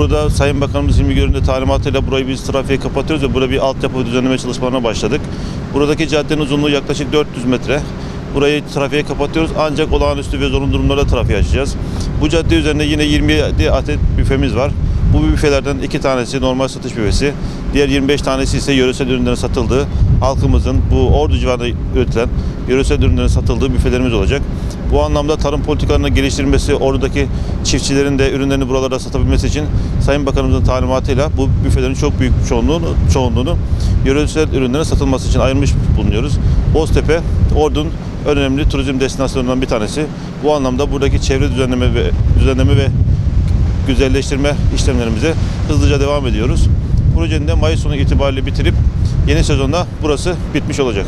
Burada Sayın Bakanımız Hilmi Görün'de talimatıyla burayı biz trafiğe kapatıyoruz ve burada bir altyapı düzenleme çalışmalarına başladık. Buradaki caddenin uzunluğu yaklaşık 400 metre. Burayı trafiğe kapatıyoruz ancak olağanüstü ve zorunlu durumlarda trafiği açacağız. Bu cadde üzerinde yine 27 adet büfemiz var. Bu büfelerden iki tanesi normal satış büfesi, diğer 25 tanesi ise yöresel ürünlerin satıldığı, halkımızın bu Ordu civarında üretilen yöresel ürünlerin satıldığı büfelerimiz olacak. Bu anlamda tarım politikalarının geliştirilmesi, oradaki çiftçilerin de ürünlerini buralarda satabilmesi için Sayın Bakanımızın talimatıyla bu büfelerin çok büyük çoğunluğunu, çoğunluğunu yöresel ürünlerin satılması için ayırmış bulunuyoruz. Boztepe, Ordu'nun en önemli turizm destinasyonlarından bir tanesi. Bu anlamda buradaki çevre düzenleme ve düzenleme ve güzelleştirme işlemlerimize hızlıca devam ediyoruz. Projenin de Mayıs sonu itibariyle bitirip yeni sezonda burası bitmiş olacak.